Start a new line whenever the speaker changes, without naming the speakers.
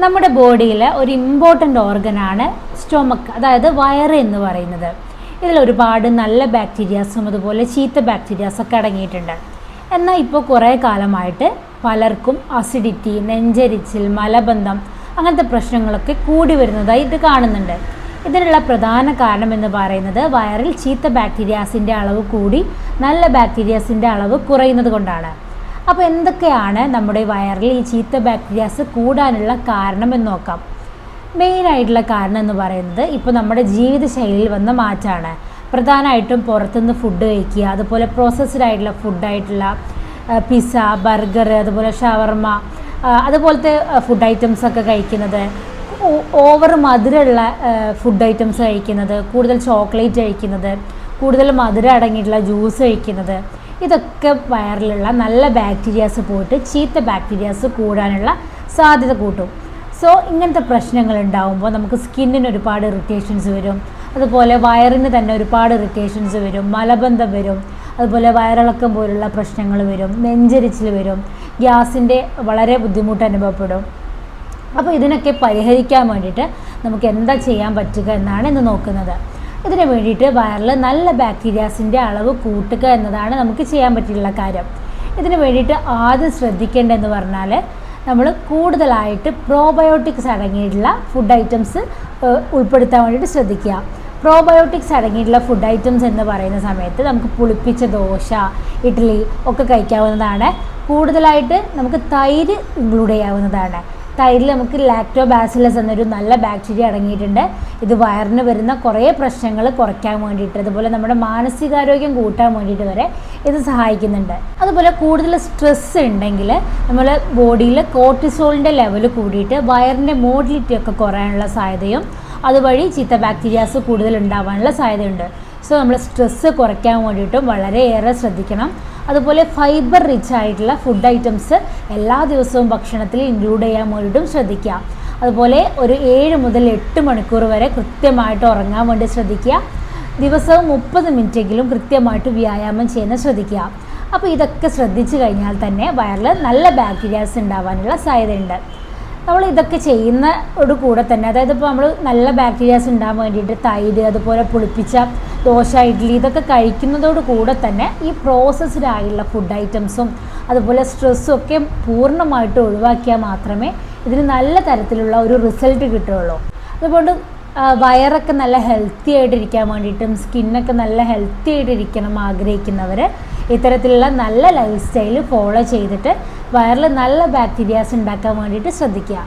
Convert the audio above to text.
നമ്മുടെ ബോഡിയിലെ ഒരു important ഓർഗനാണ് stomach അതായത് വയറ് എന്ന് പറയുന്നത്. ഇതിൽ ഒരുപാട് നല്ല ബാക്ടീരിയാസും അതുപോലെ ചീത്ത ബാക്ടീരിയാസൊക്കെ അടങ്ങിയിട്ടുണ്ട്. എന്നാൽ ഇപ്പോൾ കുറേ കാലമായിട്ട് പലർക്കും അസിഡിറ്റി നെഞ്ചരിച്ചിൽ മലബന്ധം അങ്ങനത്തെ പ്രശ്നങ്ങളൊക്കെ കൂടി വരുന്നതായി ഇത് കാണുന്നുണ്ട്. ഇതിനുള്ള പ്രധാന കാരണം എന്ന് പറയുന്നത് വയറിൽ ചീത്ത ബാക്ടീരിയാസിന്റെ അളവ് കൂടി നല്ല ബാക്ടീരിയാസിന്റെ അളവ് കുറയുന്നത് കൊണ്ടാണ്. അപ്പോൾ എന്തൊക്കെയാണ് നമ്മുടെ വയറിൽ ഈ ചീത്ത ബാക്ടീരിയാസ് കൂടാനുള്ള കാരണം എന്ന് നോക്കാം മെയിനായിട്ടുള്ള കാരണം എന്ന് പറയുന്നത് ഇപ്പോൾ നമ്മുടെ ജീവിതശൈലിയിൽ വന്ന മാറ്റമാണ് പ്രധാനമായിട്ടും പുറത്തുനിന്ന് ഫുഡ് കഴിക്കുക അതുപോലെ പ്രോസസ്ഡ് ആയിട്ടുള്ള ഫുഡായിട്ടുള്ള പിസ്സ ബർഗർ അതുപോലെ ഷവർമ അതുപോലത്തെ ഫുഡ് ഐറ്റംസ് ഒക്കെ കഴിക്കുന്നത് ഓവർ മധുരമുള്ള ഫുഡ് ഐറ്റംസ് കഴിക്കുന്നത് കൂടുതൽ ചോക്ലേറ്റ് കഴിക്കുന്നത് കൂടുതൽ മധുരം അടങ്ങിയിട്ടുള്ള ജ്യൂസ് കഴിക്കുന്നത് ഇതൊക്കെ വയറിലുള്ള നല്ല ബാക്ടീരിയാസ് പോയിട്ട് ചീത്ത ബാക്ടീരിയാസ് കൂടാനുള്ള സാധ്യത കൂട്ടും. സോ ഇങ്ങനത്തെ പ്രശ്നങ്ങൾ ഉണ്ടാകുമ്പോൾ നമുക്ക് സ്കിന്നിന് ഒരുപാട് ഇറിറ്റേഷൻസ് വരും. അതുപോലെ വയറിന് തന്നെ ഒരുപാട് ഇറിറ്റേഷൻസ് വരും. മലബന്ധം വരും. അതുപോലെ വയറിളക്കം പോലുള്ള പ്രശ്നങ്ങൾ വരും. നെഞ്ചരിച്ചിൽ വരും. ഗ്യാസിന്റെ വളരെ ബുദ്ധിമുട്ട് അനുഭവപ്പെടും. അപ്പോൾ ഇതിനൊക്കെ പരിഹരിക്കാൻ വേണ്ടിയിട്ട് നമുക്ക് എന്താ ചെയ്യാൻ പറ്റുക എന്നാണ് ഇന്ന് നോക്കുന്നത്. ഇതിന് വേണ്ടിയിട്ട് വയറിൽ നല്ല ബാക്ടീരിയാസിന്റെ അളവ് കൂട്ടുക എന്നതാണ് നമുക്ക് ചെയ്യാൻ പറ്റിയുള്ള കാര്യം. ഇതിന് വേണ്ടിയിട്ട് ആദ്യം ശ്രദ്ധിക്കേണ്ടതെന്ന് പറഞ്ഞാൽ നമ്മൾ കൂടുതലായിട്ട് പ്രോബയോട്ടിക്സ് അടങ്ങിയിട്ടുള്ള ഫുഡ് ഐറ്റംസ് ഉൾപ്പെടുത്താൻ വേണ്ടിയിട്ട് ശ്രദ്ധിക്കുക. പ്രോബയോട്ടിക്സ് അടങ്ങിയിട്ടുള്ള ഫുഡ് ഐറ്റംസ് എന്ന് പറയുന്ന സമയത്ത് നമുക്ക് പുളിപ്പിച്ച ദോശ ഇഡ്ഡലി ഒക്കെ കഴിക്കാവുന്നതാണ്. കൂടുതലായിട്ട് നമുക്ക് തൈര് ഇൻക്ലൂഡ് ചെയ്യാവുന്നതാണ്. തൈരിൽ നമുക്ക് ലാക്ടോബാസിലസ് എന്നൊരു നല്ല ബാക്ടീരിയ അടങ്ങിയിട്ടുണ്ട്. ഇത് വയറിന് വരുന്ന കുറേ പ്രശ്നങ്ങൾ കുറയ്ക്കാൻ വേണ്ടിയിട്ട് അതുപോലെ നമ്മുടെ മാനസികാരോഗ്യം കൂട്ടാൻ വേണ്ടിയിട്ട് വരെ ഇത് സഹായിക്കുന്നുണ്ട്. അതുപോലെ കൂടുതൽ സ്ട്രെസ് ഉണ്ടെങ്കിൽ നമ്മൾ ബോഡിയിൽ കോർട്ടിസോളിന്റെ ലെവൽ കൂടിയിട്ട് വയറിന്റെ മോഡിലിറ്റി ഒക്കെ കുറയാനുള്ള സാധ്യതയും അതുവഴി ചീത്ത ബാക്ടീരിയാസ് കൂടുതൽ ഉണ്ടാവാനുള്ള സാധ്യതയുണ്ട്. സോ നമ്മൾ സ്ട്രെസ്സ് കുറയ്ക്കാൻ വേണ്ടിയിട്ടും വളരെയേറെ ശ്രദ്ധിക്കണം. അതുപോലെ ഫൈബർ റിച്ച് ആയിട്ടുള്ള ഫുഡ് ഐറ്റംസ് എല്ലാ ദിവസവും ഭക്ഷണത്തിൽ ഇൻക്ലൂഡ് ചെയ്യാൻ വേണ്ടിയിട്ടും ശ്രദ്ധിക്കുക. അതുപോലെ ഒരു ഏഴ് മുതൽ എട്ട് മണിക്കൂർ വരെ കൃത്യമായിട്ട് ഉറങ്ങാൻ വേണ്ടി ശ്രദ്ധിക്കുക. ദിവസവും മുപ്പത് മിനിറ്റെങ്കിലും കൃത്യമായിട്ട് വ്യായാമം ചെയ്യുന്ന ശ്രദ്ധിക്കുക. അപ്പോൾ ഇതൊക്കെ ശ്രദ്ധിച്ചു കഴിഞ്ഞാൽ തന്നെ വയറിൽ നല്ല ബാക്ടീരിയാസ് ഉണ്ടാവാനുള്ള സാധ്യതയുണ്ട്. നമ്മൾ ഇതൊക്കെ ചെയ്യുന്ന ഒരു കൂടെ തന്നെ. അതായത് ഇപ്പോൾ നമ്മൾ നല്ല ബാക്ടീരിയാസ് ഉണ്ടാകാൻ വേണ്ടിയിട്ട് തൈര് അതുപോലെ പുളിപ്പിച്ച ദോശ ഇഡ്ഡലി ഇതൊക്കെ കഴിക്കുന്നതോട് കൂടെ തന്നെ ഈ പ്രോസസ്ഡ് ആയുള്ള ഫുഡ് ഐറ്റംസും അതുപോലെ സ്ട്രെസ്സും ഒക്കെ പൂർണമായിട്ട് ഒഴിവാക്കിയാൽ മാത്രമേ ഇതിന് നല്ല തരത്തിലുള്ള ഒരു റിസൾട്ട് കിട്ടുകയുള്ളൂ. അതുകൊണ്ട് വയറൊക്കെ നല്ല ഹെൽത്തി ആയിട്ടിരിക്കാൻ വേണ്ടിയിട്ടും സ്കിന്നൊക്കെ നല്ല ഹെൽത്തി ആയിട്ടിരിക്കണം ആഗ്രഹിക്കുന്നവർ ഇത്തരത്തിലുള്ള നല്ല ലൈഫ് സ്റ്റൈൽ ഫോളോ ചെയ്തിട്ട് വയറിൽ നല്ല ബാക്ടീരിയാസ് ഉണ്ടാക്കാൻ വേണ്ടിയിട്ട് ശ്രദ്ധിക്കുക.